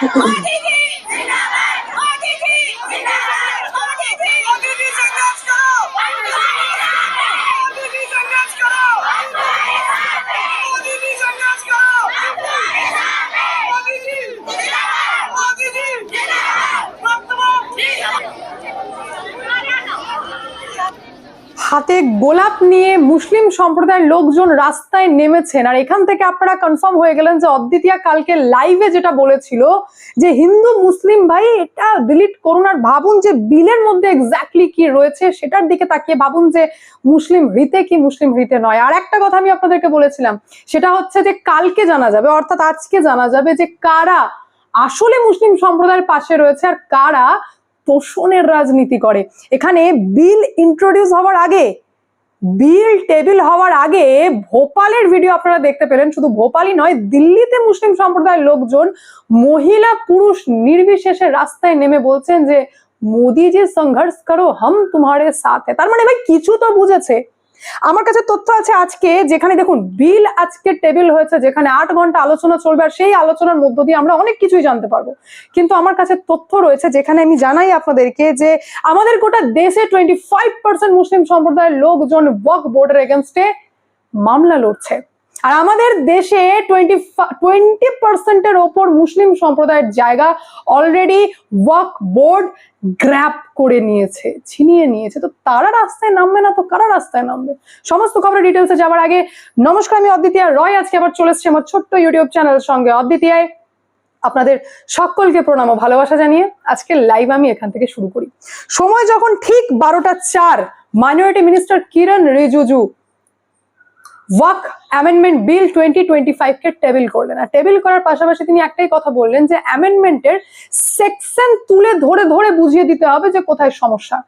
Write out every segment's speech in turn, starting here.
what? গোলাপ নিয়ে মুসলিম সম্প্রদায়ের লোকজন রাস্তায় নেমেছেন। আর এখান থেকে আপনারা কনফার্ম হয়ে গেলেন যে অদ্বিতীয়া কালকে লাইভে যেটা বলেছিল যে হিন্দু, মুসলিম, ভাই, এটা ডিলিট করুন আর ভাবুন যে বিলের মধ্যে এক্স্যাক্টলি কি রয়েছে সেটার দিকে তাকিয়ে ভাবুন যে মুসলিম রীতে কি মুসলিম রীতে নয়। আর একটা কথা আমি আপনাদেরকে বলেছিলাম, সেটা হচ্ছে যে কালকে জানা যাবে, অর্থাৎ আজকে জানা যাবে যে কারা আসলে মুসলিম সম্প্রদায়ের পাশে রয়েছে আর কারা তোষণের রাজনীতি করে। এখানে বিল ইন্ট্রোডিউস হওয়ার আগে বিল টেবিল হওয়ার আগে ভোপালের ভিডিও আপনারা দেখতে পেলেন। শুধু ভোপালই নয়, দিল্লিতে মুসলিম সম্প্রদায়ের লোকজন মহিলা পুরুষ নির্বিশেষে রাস্তায় নেমে বলছেন যে মোদিজি সংঘর্ষ করো, হম তোমার সাথে। তার মানে ভাই, কিছু তো বুঝেছে। আমার কাছে তথ্য আছে আজকে, যেখানে দেখুন, বিল আজকে টেবিল হয়েছে, যেখানে আট ঘণ্টা আলোচনা চলবে, আর সেই আলোচনার মধ্য দিয়ে আমরা অনেক কিছুই জানতে পারব। কিন্তু আমার কাছে তথ্য রয়েছে, যেখানে আমি জানাই আপনাদেরকে যে আমাদের গোটা দেশে টোয়েন্টি ফাইভ পার্সেন্ট মুসলিম সম্প্রদায়ের লোকজন ওয়াক বোর্ডের এগেনস্টে মামলা লড়ছে। আর আমাদের দেশে টোয়েন্টি টোয়েন্টি পার্সেন্টের ওপর মুসলিম সম্প্রদায়ের জায়গা অলরেডি ওয়াক বোর্ড গ্র্যাপ করে নিয়েছে, ছিনিয়ে নিয়েছে। তো তারা রাস্তায় নামবে না তো কারা রাস্তায় নামবে? সমস্ত খবরের ডিটেলসে যাওয়ার আগে নমস্কার, আমি অদ্বিতীয় রয়। আজকে আবার চলে এসেছি আমার ছোট্ট ইউটিউব চ্যানেলের সঙ্গে। অদ্বিতীয় আপনাদের সকলকে প্রণাম ও ভালোবাসা জানিয়ে আজকে লাইভ আমি এখান থেকে শুরু করি। সময় যখন ঠিক বারোটা চার minority minister Kiren Rijiju Waqf amendment bill twenty twenty ফাইভকে table করলেন। আর টেবিল করার পাশাপাশি তিনি একটাই কথা বললেন যে, অ্যামেন্ডমেন্টের সেকশন তুলে ধরে ধরে বুঝিয়ে দিতে হবে যে কোথায় সমস্যা।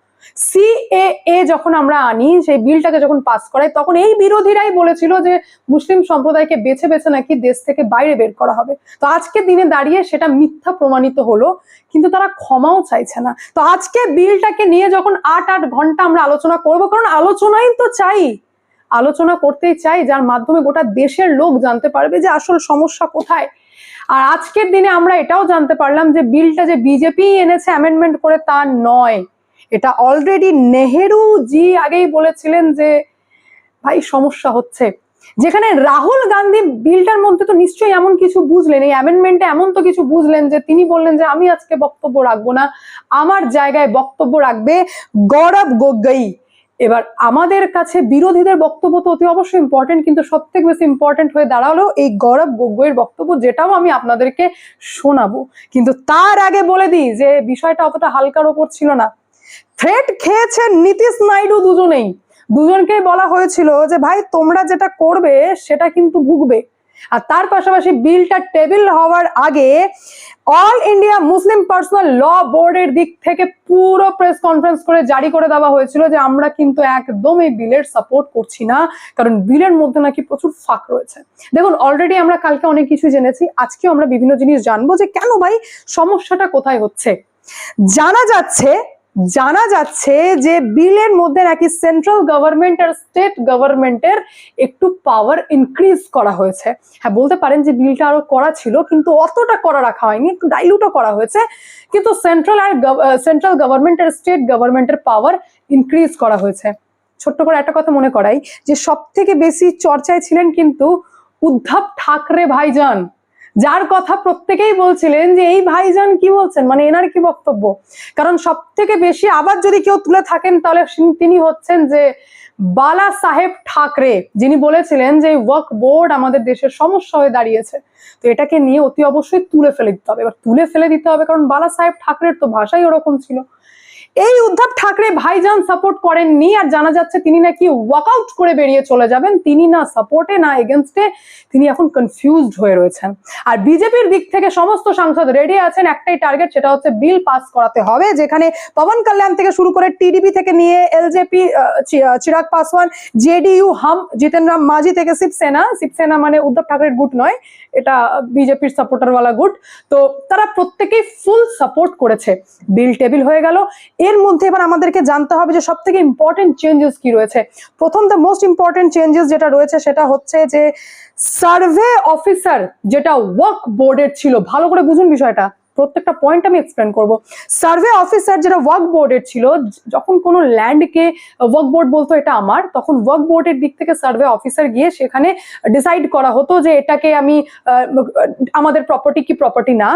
সিএএ যখন আমরা আনি, সেই বিলটাকে যখন পাস করাই, তখন এই বিরোধীরাই বলেছিল যে, মুসলিম সম্প্রদায়কে বেছে বেছে নাকি দেশ থেকে বাইরে বের করা হবে। তো আজকে দিনে দাঁড়িয়ে সেটা মিথ্যা প্রমাণিত হলো, কিন্তু তারা ক্ষমাও চাইছে না। তো আজকে বিলটাকে নিয়ে যখন আট আট ঘণ্টা আমরা আলোচনা করব, কারণ আলোচনাই তো চাই। আলোচনা করতেই চাই, যার মাধ্যমে গোটা দেশের লোক জানতে পারবে যে আসল সমস্যা কোথায়। আর আজকের দিনে আমরা এটাও জানতে পারলাম যে বিলটা যে বিজেপি এনেছে অ্যামেন্ডমেন্ট করে তা নয়। এটা অলরেডি নেহেরু জি আগেই বলেছিলেন যে, ভাই, সমস্যা হচ্ছে। যেখানে রাহুল গান্ধী বিলটার মধ্যে তো নিশ্চয়ই এমন কিছু বুঝলেন, এই অ্যামেন্ডমেন্টে এমন তো কিছু বুঝলেন যে তিনি বললেন যে, আমি আজকে বক্তব্য রাখব না, আমার জায়গায় বক্তব্য রাখবে গৌরব গোগই এবার আমাদের কাছে বিরোধীদের বক্তব্য তো অতি অবশ্যই ইম্পর্টেন্ট কিন্তু সব থেকে বেশি ইম্পর্টেন্ট হয়ে দাঁড়াল এই গৌরব গগৈয়ের বক্তব্য, যেটাও আমি আপনাদেরকে শোনাবো। কিন্তু তার আগে বলে দিই যে বিষয়টা অতটা হালকার ওপর ছিল না। থ্রেট খেয়েছেন নীতিশ নাইডু দুজনেই। দুজনকেই বলা হয়েছিল যে, ভাই, তোমরা যেটা করবে, সেটা কিন্তু ভুগবে। আর তার পাশাপাশি বিলটা টেবিল হওয়ার আগে all India Muslim personal law বোর্ডের দিক থেকে পুরো প্রেস কনফারেন্স করে জারি করে দেওয়া হয়েছিল যে আমরা কিন্তু একদম এই বিলের সাপোর্ট করছি না, কারণ বিলের মধ্যে নাকি প্রচুর ফাঁক রয়েছে। দেখুন অলরেডি আমরা কালকে অনেক কিছু জেনেছি, আজকেও আমরা বিভিন্ন জিনিস জানব যে কেন ভাই সমস্যাটা কোথায় হচ্ছে। জানা যাচ্ছে জানা যাচ্ছে যে বিলের মধ্যে নাকি সেন্ট্রাল গভর্নমেন্ট আর স্টেট গভর্নমেন্টের একটু পাওয়ার ইনক্রিজ করা হয়েছে। হ্যাঁ বলতে পারেন যে বিলটা আরও করা ছিল, কিন্তু অতটা করা রাখা হয়নি, একটু ডাইলুটও করা হয়েছে। কিন্তু সেন্ট্রাল আর সেন্ট্রাল গভর্নমেন্ট আর স্টেট গভর্নমেন্টের পাওয়ার ইনক্রিজ করা হয়েছে। ছোট্ট করে একটা কথা মনে করাই যে সব থেকে বেশি চর্চায় ছিলেন কিন্তু উদ্ধব ঠাকরে ভাইজান। যার কথা প্রত্যেকেই বলছিলেন যে, এই ভাইজান কি বলছেন? মানে এনার কি বক্তব্য? কারণ সব থেকে বেশি আবার যদি কেউ তুলে থাকেন, তাহলে তিনি হচ্ছেন যে, বালা সাহেব ঠাকরে, যিনি বলেছিলেন যে ওয়ার্ক বোর্ড আমাদের দেশের সমস্যা হয়ে দাঁড়িয়েছে। তো এটাকে নিয়ে অতি অবশ্যই তুলে ফেলে দিতে হবে। এবার তুলে ফেলে দিতে হবে, কারণ বালা সাহেব ঠাকরের তো ভাষাই ওরকম ছিল। এই উদ্ধব ঠাকরে ভাইজান সাপোর্ট করেননি আর জানা যাচ্ছে তিনি নাকি ওয়াকআউট করে বেরিয়ে চলে যাবেন। তিনি না সাপোর্টে না এগেনস্টে তিনি এখন কনফিউজড হয়ে রয়েছেন। আর বিজেপির দিক থেকে সমস্ত সাংসদ রেডি আছেন। একটাই টার্গেট সেটা হচ্ছে বিল পাস করাতে হবে, যেখানে পবন কল্যাণ থেকে শুরু করে টিডিপি থেকে নিয়ে এলজেপি চিরাগ পাসওয়ান জেডিইউ হাম জিতেন রাম মাঝি থেকে শিবসেনা। শিবসেনা মানে উদ্ধব ঠাকরের গুট নয়। এটা বিজেপির সাপোর্টারওয়ালা গুট তো তারা প্রত্যেকেই ফুল সাপোর্ট করেছে। বিল টেবিল হয়ে গেল। এর মধ্যে এবার আমাদেরকে জানতে হবে যে সব থেকে ইম্পর্টেন্ট চেঞ্জেস কি রয়েছে। প্রথম দ্য মোস্ট ইম্পর্টেন্ট চেঞ্জেস যেটা রয়েছে সেটা হচ্ছে যে সার্ভে অফিসার যেটা ওয়ার্ক বোর্ডের ছিল। ভালো করে বুঝুন বিষয়টা। প্রত্যেকটা পয়েন্ট আমি এক্সপ্লেন করব। সার্ভে অফিসার যেটা ওয়ার্ক বোর্ডের ছিল, যখন কোনো ল্যান্ডকে ওয়ার্ক বোর্ড বলতো এটা আমার, তখন ওয়ার্ক বোর্ডের দিক থেকে সার্ভে অফিসার গিয়ে সেখানে ডিসাইড করা হতো যে এটাকে আমি আমাদের প্রপার্টি কি প্রপার্টি না।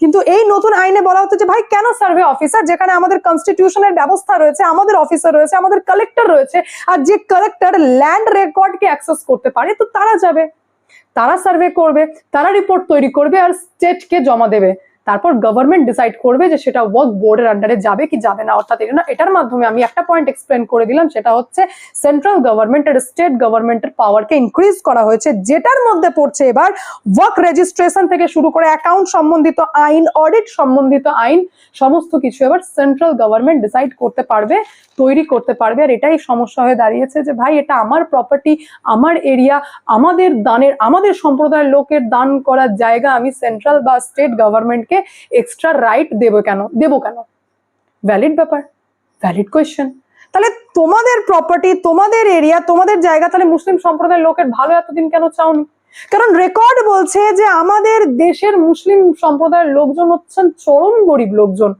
কিন্তু এই নতুন আইনে বলা হতো যে, ভাই, কেন সার্ভে অফিসার যেখানে আমাদের কনস্টিটিউশনের ব্যবস্থা রয়েছে, আমাদের অফিসার রয়েছে, আমাদের কালেক্টর রয়েছে, আর যে কালেক্টর ল্যান্ড রেকর্ডকে অ্যাক্সেস করতে পারে, তো তারা যাবে। তারা সার্ভে করবে, তারা রিপোর্ট তৈরি করবে, আর স্টেটকে জমা দেবে। তারপর গভর্নমেন্ট ডিসাইড করবে যে সেটা ওয়ার্ক বোর্ডের আন্ডারে যাবে কি যাবে না, অর্থাৎ এটা এটার মাধ্যমে আমি একটা পয়েন্ট এক্সপ্লেন করে দিলাম, সেটা হচ্ছে সেন্ট্রাল গভর্নমেন্ট আর স্টেট গভর্নমেন্টের পাওয়ারকে ইনক্রিজ করা হয়েছে, যেটার মধ্যে পড়ছে এবার ওয়ার্ক রেজিস্ট্রেশন থেকে শুরু করে অ্যাকাউন্ট সম্বন্ধিত আইন অডিট সম্বন্ধিত আইন, সমস্ত কিছু এবার সেন্ট্রাল গভর্নমেন্ট ডিসাইড করতে পারবে, তৈরি করতে পারবে, আর এটাই সমস্যা হয়ে দাঁড়িয়েছে যে ভাই, এটা আমার প্রপার্টি আমার এরিয়া আমাদের দানের, আমাদের সম্প্রদায়ের লোকের দান করার জায়গা আমি সেন্ট্রাল বা স্টেট গভর্নমেন্টকে এক্সট্রা রাইট দেবো কেন? দেবো কেন? ভ্যালিড ব্যাপার ভ্যালিড কোয়েশ্চেন তাহলে তোমাদের প্রপার্টি তোমাদের এরিয়া তোমাদের জায়গা, তাহলে মুসলিম সম্প্রদায়ের লোকের ভালো এতদিন কেন চাওনি? কারণ রেকর্ড বলছে যে আমাদের দেশের মুসলিম সম্প্রদায়ের লোকজন হচ্ছেন চরম গরিব লোকজন।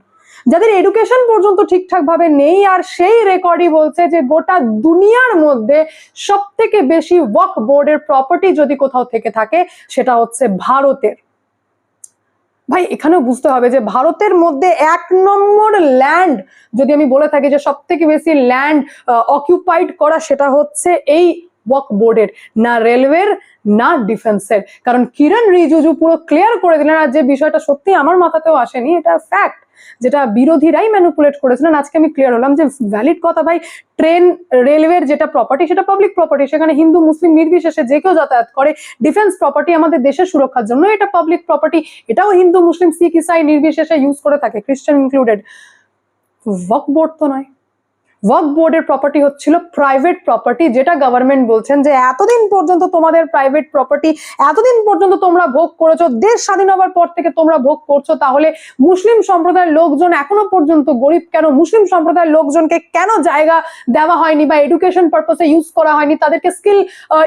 যাদের এডুকেশন পর্যন্ত ঠিকঠাক ভাবে নেই আর সেই রেকর্ডই বলছে যে গোটা দুনিয়ার মধ্যে সব থেকে বেশি ওয়াক বোর্ডের প্রপার্টি যদি কোথাও থেকে থাকে, সেটা হচ্ছে ভারতের। ভাই, এখানেও বুঝতে হবে যে ভারতের মধ্যে এক নম্বর ল্যান্ড যদি আমি বলে থাকি যে সব থেকে বেশি ল্যান্ড অকিউপাইড করা সেটা হচ্ছে এই ওয়াক বোর্ডের না রেলওয়ের না ডিফেন্সের কারণ কিরণ রিজুজু পুরো ক্লিয়ার করে দিলেন, আর যে বিষয়টা সত্যি আমার মাথাতেও আসেনি, এটা ফ্যাক্ট যেটা বিরোধীরাই ম্যানুপুলেট করেছিলেন, আজকে আমি ক্লিয়ার হলাম যে ভ্যালিড কথা ভাই ট্রেন রেলওয়ের যেটা প্রপার্টি সেটা পাবলিক প্রপার্টি সেখানে হিন্দু, মুসলিম নির্বিশেষে যে কেউ যাতায়াত করে ডিফেন্স প্রপার্টি আমাদের দেশের সুরক্ষার জন্য এটা পাবলিক প্রপার্টি এটাও হিন্দু, মুসলিম, শিখ, ইসাই নির্বিশেষে ইউজ করে থাকে খ্রিস্টান ইনক্লুডেড ওয়াক বোর্ড তো নয়। ওয়াক বোর্ডের প্রপার্টি হচ্ছিল প্রাইভেট প্রপার্টি যেটা গভর্নমেন্ট বলছেন যে এতদিন পর্যন্ত তোমাদের প্রাইভেট প্রপার্টি এতদিন পর্যন্ত তোমরা ভোগ করেছ, দেশ স্বাধীন হওয়ার পর থেকে তোমরা ভোগ করছ, তাহলে মুসলিম সম্প্রদায়ের লোকজন এখনও পর্যন্ত গরিব কেন? মুসলিম সম্প্রদায়ের লোকজনকে কেন জায়গা দেওয়া হয়নি বা এডুকেশন পারপাসে ইউজ করা হয়নি? তাদেরকে স্কিল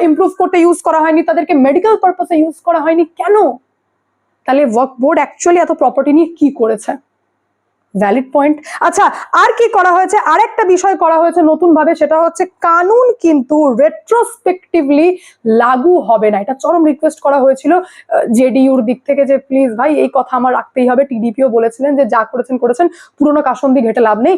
ইমপ্রুভ করতে ইউজ করা হয়নি? তাদেরকে মেডিকেল পারপাসে ইউজ করা হয়নি? কেন? তাহলে ওয়ার্ক বোর্ড অ্যাকচুয়ালি এত প্রপার্টি নিয়ে কি করেছে? ভ্যালিড পয়েন্ট আচ্ছা আর কি করা হয়েছে? আরেকটা বিষয় করা হয়েছে নতুন ভাবে সেটা হচ্ছে কানুন কিন্তু রেট্রোস্পেক্টিভলি লাগু হবে না। এটা চরম রিকোয়েস্ট করা হয়েছিল জেডিইউর দিক থেকে যে প্লিজ ভাই, এই কথা আমার রাখতেই হবে। টিডিপিও বলেছিলেন যে, যা করেছেন করেছেন। পুরোনো কাসন্দি ঘেটে লাভ নেই।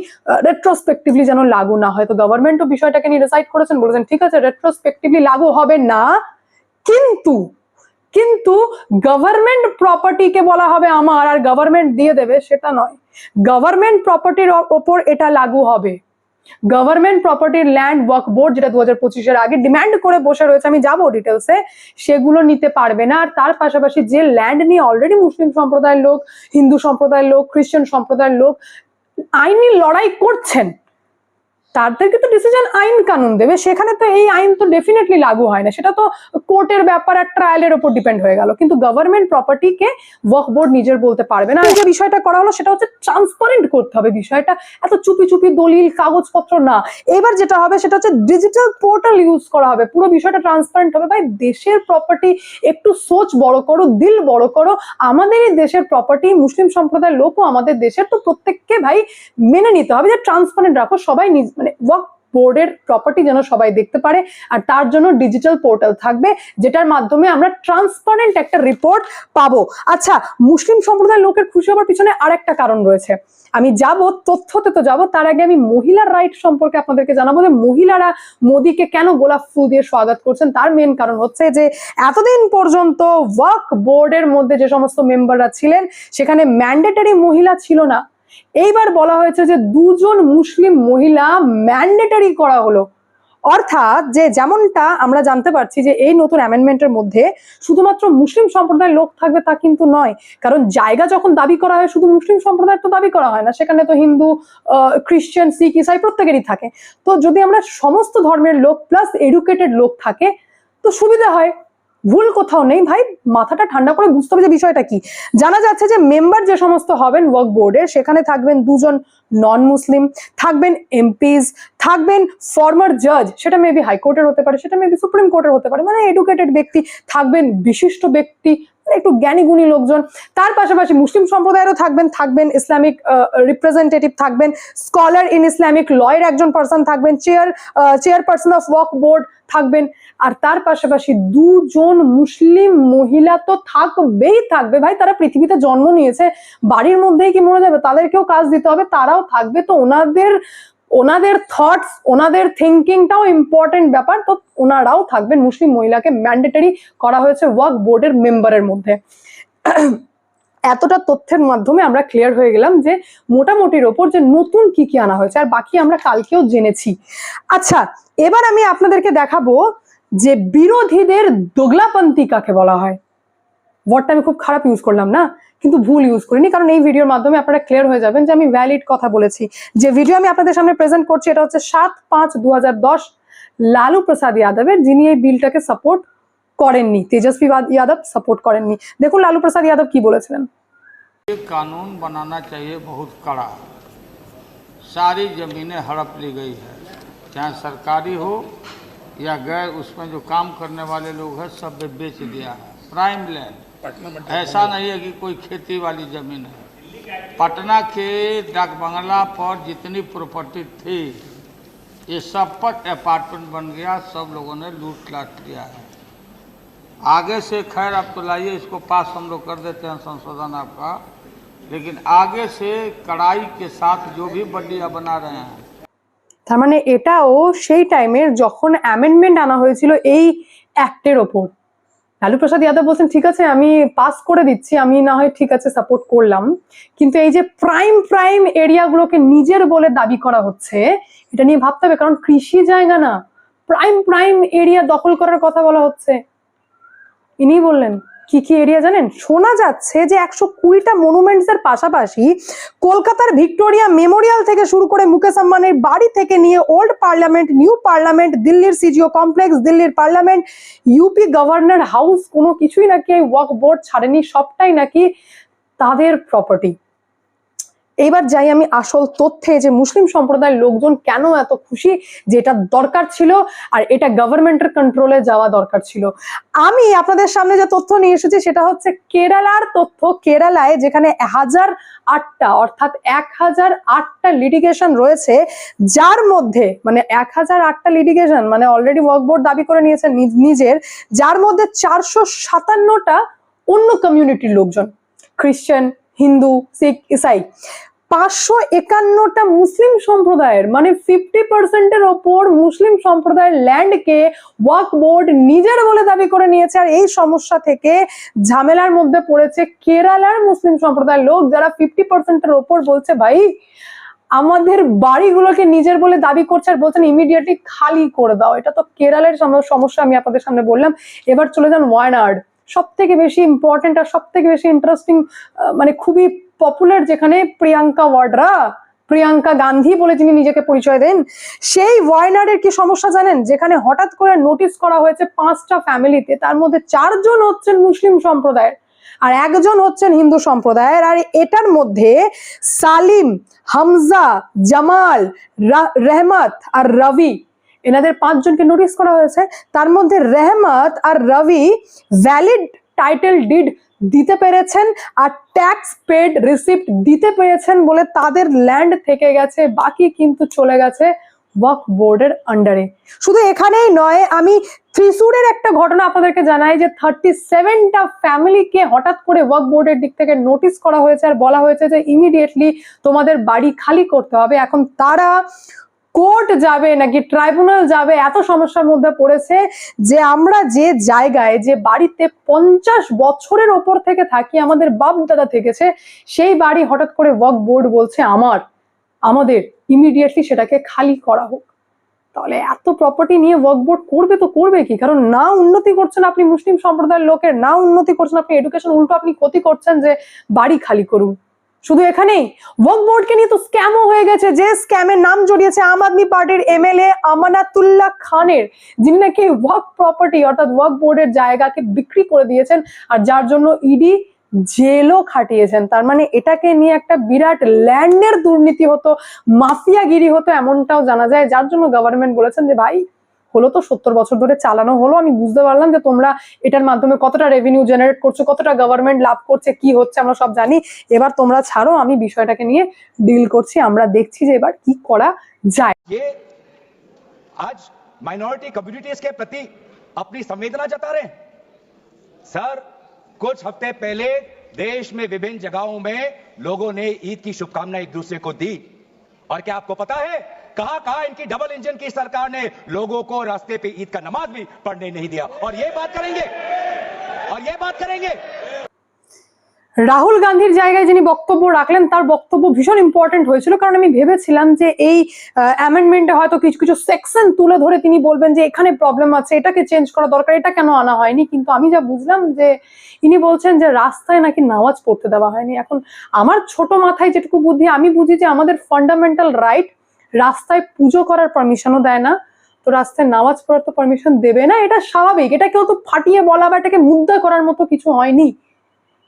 রেট্রোস্পেক্টিভলি যেন লাগু না হয়। তো গভর্নমেন্টও বিষয়টাকে নিয়ে ডিসাইড করেছেন, বলেছেন, ঠিক আছে রেট্রোস্পেক্টিভলি লাগু হবে না, কিন্তু কিন্তু গভর্নমেন্ট প্রপার্টিকে বলা হবে আমার আর গভর্নমেন্ট দিয়ে দেবে সেটা নয়। গভর্নমেন্ট প্রপার্টির ওপর এটা লাগু হবে। গভর্নমেন্ট প্রপার্টির ল্যান্ড ওয়ার্ক বোর্ড যেটা দু হাজার পঁচিশের আগে ডিম্যান্ড করে বসে রয়েছে, আমি যাব ডিটেলসে সেগুলো নিতে পারবে না। আর তার পাশাপাশি যে ল্যান্ড নিয়ে অলরেডি মুসলিম সম্প্রদায়ের লোক, হিন্দু সম্প্রদায়ের লোক খ্রিস্টান সম্প্রদায়ের লোক আইনি লড়াই করছেন তাদেরকে তো ডিসিশন আইন কানুন দেবে, সেখানে তো এই আইন তো ডেফিনেটলি লাগু হয় না। সেটা তো কোর্টের ব্যাপার আর ট্রায়ালের উপর ডিপেন্ড হয়ে গেল। কিন্তু গভর্নমেন্ট প্রপার্টিকে ওয়ার্ক বোর্ড নিজের বলতে পারবে না। যে বিষয়টা করা হলো, সেটা হচ্ছে ট্রান্সপারেন্ট করতে হবে বিষয়টা। এত চুপি চুপি দলিল, কাগজপত্র না। এবার যেটা হবে, সেটা হচ্ছে ডিজিটাল পোর্টাল ইউজ করা হবে। পুরো বিষয়টা ট্রান্সপারেন্ট হবে। ভাই, দেশের প্রপার্টি একটু সোচ বড় করো, দিল বড় করো। আমাদেরই দেশের প্রপার্টি মুসলিম সম্প্রদায়ের লোকও আমাদের দেশের তো প্রত্যেককে ভাই মেনে নিতে হবে যে ট্রান্সপারেন্ট রাখো। সবাই নিজ মানে ওয়ার্ক বোর্ডের প্রপার্টি যেন সবাই দেখতে পারে, আর তার জন্য ডিজিটাল পোর্টাল থাকবে, যেটার মাধ্যমে আমরা ট্রান্সপারেন্ট একটা রিপোর্ট পাবো। আচ্ছা মুসলিম সম্প্রদায়ের লোকের খুশি হওয়ার পিছনে আরেকটা কারণ রয়েছে। আমি যাব, তথ্যতে তো যাব, তার আগে আমি মহিলার রাইট সম্পর্কে আপনাদেরকে জানাব যে মহিলারা মোদীকে কেন গোলাপ ফুল দিয়ে স্বাগত করছেন, তার মেন কারণ হচ্ছে যে এতদিন পর্যন্ত ওয়ার্ক বোর্ডের মধ্যে যে সমস্ত মেম্বাররা ছিলেন, সেখানে ম্যান্ডেটারি মহিলা ছিল না। এইবার বলা হয়েছে যে দুজন মুসলিম মহিলা ম্যান্ডেটারি করা হলো। অর্থাৎ যে যেমনটা আমরা জানতে পারছি যে এই নতুন অ্যামেন্ডমেন্টের মধ্যে শুধুমাত্র মুসলিম সম্প্রদায়ের লোক থাকবে তা কিন্তু নয়, কারণ জায়গা যখন দাবি করা হয় শুধু মুসলিম সম্প্রদায়ের তো দাবি করা হয় না, সেখানে তো হিন্দু খ্রিস্টান শিখ ইসাই প্রত্যেকেরই থাকে। তো যদি আমরা সমস্ত ধর্মের লোক প্লাস এডুকেটেড লোক থাকে, তো সুবিধা হয়। ভুল কোথাও নেই। ভাই, মাথাটা ঠান্ডা করে বুঝতে হবে যে বিষয়টা কি। জানা যাচ্ছে যে মেম্বার যে সমস্ত হবেন ওয়ার্ক বোর্ডের সেখানে থাকবেন দুজন নন মুসলিম থাকবেন এমপিস থাকবেন ফর্মার জাজ সেটা মেবি হাইকোর্টের হতে পারে, সেটা মেবি সুপ্রিম কোর্টের হতে পারে। মানে এডুকেটেড ব্যক্তি, থাকবেন বিশিষ্ট ব্যক্তি একটু জ্ঞানী গুণী লোকজন। তার পাশাপাশি মুসলিম সম্প্রদায়েরও থাকবেন থাকবেন ইসলামিক রিপ্রেজেন্টেটিভ থাকবেন স্কলার ইন ইসলামিক লয়ের একজন পার্সন থাকবেন chair chairperson of Waqf board থাকবেন। আর তার পাশাপাশি দুজন মুসলিম মহিলা তো থাকবেই থাকবে। ভাই, তারা পৃথিবীতে জন্ম নিয়েছে, বাড়ির মধ্যেই কি মনে যাবে? তাদেরকেও কাজ দিতে হবে, তারাও থাকবে। তো ওনাদের ওনাদের থটস ওনাদের থিঙ্কিংটাও ইম্পর্টেন্ট ব্যাপার। তো ওনারাও থাকবেন মুসলিম মহিলাকে ম্যান্ডেটারি করা হয়েছে ওয়ার্ক বোর্ডের মেম্বারের মধ্যে। এতটা তথ্যের মাধ্যমে আমরা ক্লিয়ার হয়ে গেলাম যে মোটামুটির ওপর যে নতুন কি কি আনা হয়েছে, আর বাকি আমরা কালকেও জেনেছি। আচ্ছা এবার আমি আপনাদেরকে দেখাবো যে বিরোধীদের দোগলাপন্থী কাকে বলা হয়। ওয়ার্ডটা আমি খুব খারাপ ইউজ করলাম না কিন্তু ভুল ইউজ করিনি কারণ এই ভিডিওর মাধ্যমে আপনারা ক্লিয়ার হয়ে যাবেন যে আমি ভ্যালিড কথা বলেছি যে ভিডিও আমি আপনাদের সামনে প্রেজেন্ট করছি এটা হচ্ছে সাত পাঁচ দু লালু প্রসাদ যাদবের যিনি এই বিলটাকে সাপোর্ট করেননি তেজস্বী যাদব সাপোর্ট করেননি দেখুন লালু প্রসাদ যাদব কি বলেছিলেন ये कानून बनाना चाहिए बहुत कड़ा सारी ज़मीनें हड़प ली गई है चाहे सरकारी हो या गैर उसमें जो काम करने वाले लोग हैं सब ने बेच दिया है प्राइम लैंड ऐसा नहीं है कि कोई खेती वाली ज़मीन है पटना के डाक बंगला पर जितनी प्रॉपर्टी थी ये सब पर अपार्टमेंट बन गया सब लोगों ने लूट लाट लिया है आगे से खैर आप तो लाइए इसको पास हम लोग कर देते हैं संशोधन आपका लेकिन आगे से कड़ाई के साथ जो भी बल्लियाँ बना रहे हैं তার মানে এটাও সেই টাইমের যখন অ্যামেন্ডমেন্ট আনা হয়েছিল এই অ্যাক্টের ওপর লালু প্রসাদ যাদব বলছেন, ঠিক আছে, আমি পাস করে দিচ্ছি, আমি না হয় ঠিক আছে সাপোর্ট করলাম। কিন্তু এই যে প্রাইম প্রাইম এরিয়াগুলোকে নিজের বলে দাবি করা হচ্ছে, এটা নিয়ে ভাবতে হবে, কারণ কৃষি জায়গা না প্রাইম প্রাইম এরিয়া দখল করার কথা বলা হচ্ছে। ইনি বললেন। কি কি এরিয়া জানেন? শোনা যাচ্ছে যে একশো কুড়িটা মনুমেন্টস এর পাশাপাশি কলকাতার ভিক্টোরিয়া মেমোরিয়াল থেকে শুরু করে মুকেশ আম্বানির বাড়ি থেকে নিয়ে ওল্ড পার্লামেন্ট নিউ পার্লামেন্ট দিল্লির সিজিও কমপ্লেক্স দিল্লির পার্লামেন্ট ইউপি গভর্নর হাউস কোনো কিছুই নাকি এই ওয়াক বোর্ড ছাড়েনি, সবটাই নাকি তাদের প্রপার্টি এইবার যাই আমি আসল তথ্যে যে মুসলিম সম্প্রদায়ের লোকজন কেন এত খুশি যে এটা দরকার ছিল আর এটা গভর্নমেন্টের কন্ট্রোলে যাওয়া দরকার ছিল। আমি আপনাদের সামনে যে তথ্য নিয়ে এসেছি সেটা হচ্ছে কেরালার তথ্য। কেরালায় যেখানে হাজার আটটা অর্থাৎ এক হাজার আটটা লিটিগেশন রয়েছে, যার মধ্যে মানে এক হাজার আটটা লিটিগেশন মানে অলরেডি ওয়ার্কবোর্ড দাবি করে নিয়েছেন নিজ- নিজের, যার মধ্যে চারশো সাতান্নটা অন্য কমিউনিটির লোকজন খ্রিশ্চান হিন্দু, শিখ, ইসাই। পাঁচশো একান্নটা মুসলিম সম্প্রদায়ের মানে ফিফটি পার্সেন্টের ওপর মুসলিম সম্প্রদায়ের ল্যান্ডকে ওয়াক বোর্ড নিজের বলে দাবি করে নিয়েছে। আর এই সমস্যা থেকে ঝামেলার মধ্যে পড়েছে কেরালার মুসলিম সম্প্রদায়ের লোক যারা ফিফটি পার্সেন্টের ওপর বলছে, ভাই, আমাদের বাড়িগুলোকে নিজের বলে দাবি করছে আর বলছেন ইমিডিয়েটলি খালি করে দাও। এটা তো কেরালের সম- সমস্যা আমি আপনাদের সামনে বললাম। এবার চলে যান ওয়ানার্ড সব থেকে বেশি ইম্পর্টেন্ট আর সব থেকে বেশি ইন্টারেস্টিং মানে খুবই পপুলার যেখানে প্রিয়াঙ্কা ওয়াডরা, প্রিয়াঙ্কা গান্ধী বলে যিনি নিজেকে পরিচয় দেন, সেই ওয়াইনার্ডের কি সমস্যা জানেন? যেখানে হঠাৎ করে নোটিশ করা হয়েছে পাঁচটা ফ্যামিলিতে তার মধ্যে চারজন হচ্ছেন মুসলিম সম্প্রদায়ের আর একজন হচ্ছেন হিন্দু সম্প্রদায়ের আর এটার মধ্যে সালিম, হামজা, জামাল রেহমত আর রবি এনাদের পাঁচজনকে নোটিস করা হয়েছে। তার মধ্যে রেহমত আর রবি ভ্যালিড টাইটেল ডিড দিতে পেরেছেন আর ট্যাক্স পেড রিসিপ্ট দিতে পেরেছেন বলে তাদের ল্যান্ড থেকে গেছে, বাকি কিন্তু চলে গেছে ওয়াক বোর্ডের আন্ডারে শুধু এখানেই নয়, আমি ত্রিশুরের একটা ঘটনা আপনাদেরকে জানাই যে থার্টি সেভেনটা ফ্যামিলিকে হঠাৎ করে ওয়াক বোর্ডের দিক থেকে নোটিস করা হয়েছে আর বলা হয়েছে যে ইমিডিয়েটলি তোমাদের বাড়ি খালি করতে হবে। এখন তারা কোর্ট যাবে নাকি ট্রাইব্যুনাল যাবে? এত সমস্যার মধ্যে পড়েছে যে আমরা যে জায়গায়, যে বাড়িতে পঞ্চাশ বছরের ওপর থেকে থাকি, আমাদের বাপ দাদা থেকেছে, সেই বাড়ি হঠাৎ করে ওয়াক বোর্ড বলছে আমার, আমাদের ইমিডিয়েটলি সেটাকে খালি করা হোক। তাহলে এত প্রপার্টি নিয়ে ওয়ার্ক বোর্ড করবে তো করবে কি? কারণ না উন্নতি করছেন আপনি মুসলিম সম্প্রদায়ের লোকের, না উন্নতি করছেন আপনি এডুকেশন উল্টো আপনি ক্ষতি করছেন যে বাড়ি খালি করুন। শুধু এখানেই? ওয়ার্ক বোর্ডকে নিয়ে তো স্ক্যামও হয়ে গেছে। যে স্ক্যামের নাম জড়িয়েছে আম আদমি পার্টির এমএলএ আমানাতুল্লাহ খানের, যিনি নাকি ওয়ার্ক প্রপার্টি অর্থাৎ ওয়ার্ক বোর্ডের জায়গাকে বিক্রি করে দিয়েছেন আর যার জন্য ইডি জেলও খাটিয়েছেন। তার মানে এটাকে নিয়ে একটা বিরাট ল্যান্ডের দুর্নীতি হতো, মাফিয়াগিরি হতো এমনটাও জানা যায়। যার জন্য গভর্নমেন্ট বলেছেন যে, ভাই হলো তো সত্তর বছর ধরে চালানো হলো আমি বুঝতে পারলাম যে তোমরা এটার মাধ্যমে কতটা রেভিনিউ জেনারেট করছো কতটা গভর্নমেন্ট লাভ করছে কি হচ্ছে আমরা সব জানি এবার তোমরা ছাড়ো আমি বিষয়টাকে নিয়ে ডিল করছি আমরা দেখছি যে এবার কি করা যায় ये आज माइनॉरिटी कम्युनिटीज के प्रति अपनी संवेदना जता रहे हैं सर कुछ हफ्ते पहले देश में विभिन्न जगहों में लोगों ने ईद की शुभकामनाएं एक दूसरे को दी और क्या आपको पता है कहां कहां इनकी डबल इंजन की सरकार ने लोगों को रास्ते पे ईद का नमाज भी पढ़ने नहीं दिया और ये बात करेंगे और ये बात करेंगे রাহুল গান্ধীর জায়গায় যিনি বক্তব্য রাখলেন তার বক্তব্য ভীষণ ইম্পর্টেন্ট হয়েছিল কারণ আমি ভেবেছিলাম যে এই অ্যামেন্ডমেন্টে হয়তো কিছু কিছু সেকশন তুলে ধরে তিনি বলবেন যে এখানে প্রবলেম আছে এটাকে চেঞ্জ করা দরকার এটা কেন আনা হয়নি কিন্তু আমি যা বুঝলাম যে ইনি বলছেন যে রাস্তায় নাকি নামাজ পড়তে দেওয়া হয়নি এখন আমার ছোট মাথায় যেটুকু বুদ্ধি আমি বুঝি যে আমাদের ফান্ডামেন্টাল রাইট রাস্তায় পুজো করার পারমিশনও দেয় না। তো রাস্তায় নামাজ পড়ার তো পারমিশন দেবে না, এটা স্বাভাবিক। এটা কেউ তো ফাটিয়ে বলা বা এটাকে মুদ্রা করার মতো কিছু হয়নি।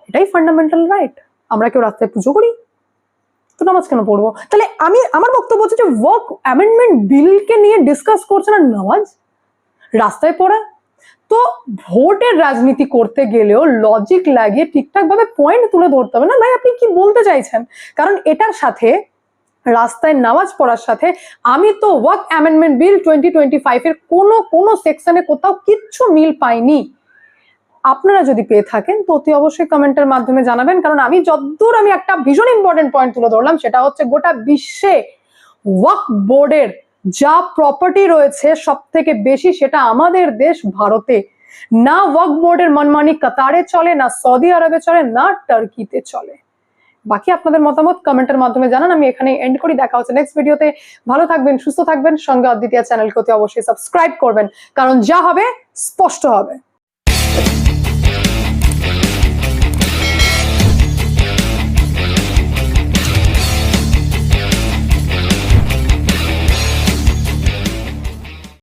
এটাই ফান্ডামেন্টাল রাইট আমরা কেউ রাস্তায় পুজো করি, তো নামাজ কেন পড়ব? তাহলে আমি, আমার বক্তব্য হচ্ছে যে ওয়ার্ক অ্যামেন্ডমেন্ট বিলকে নিয়ে ডিসকাস করছে না নামাজ? রাস্তায় পড়া? তো ভোটের রাজনীতি করতে গেলেও লজিক লাগিয়ে ঠিকঠাক ভাবে পয়েন্ট তুলে ধরতে হবে না? ভাই, আপনি কি বলতে চাইছেন? কারণ এটার সাথে রাস্তায় নামাজ পড়ার সাথে, আমি তো work amendment bill twenty twenty five এর কোনো কোনো সেকশনে কোথাও কিচ্ছু মিল পাইনি। আপনারা যদি পেয়ে থাকেন, তো অতি অবশ্যই কমেন্টের মাধ্যমে জানাবেন, কারণ আমি যতদূর আমি একটা ভীষণ ইম্পর্টেন্ট পয়েন্ট তুলে ধরলাম, সেটা হচ্ছে গোটা বিশ্বে ওয়াক বোর্ডের যা প্রপার্টি রয়েছে সব থেকে বেশি সেটা আমাদের দেশ ভারতে। না ওয়াক বোর্ডের মনমানি কাতারে চলে, না সৌদি আরবে চলে, না টার্কিতে চলে। বাকি আপনাদের মতামত কমেন্টের মাধ্যমে জানান। আমি এখানে এন্ড করি। দেখা হচ্ছে নেক্সট ভিডিওতে ভালো থাকবেন, সুস্থ থাকবেন। সঙ্গে অদ্বিতীয় চ্যানেলকে অতি অবশ্যই সাবস্ক্রাইব করবেন। কারণ যা হবে, স্পষ্ট হবে।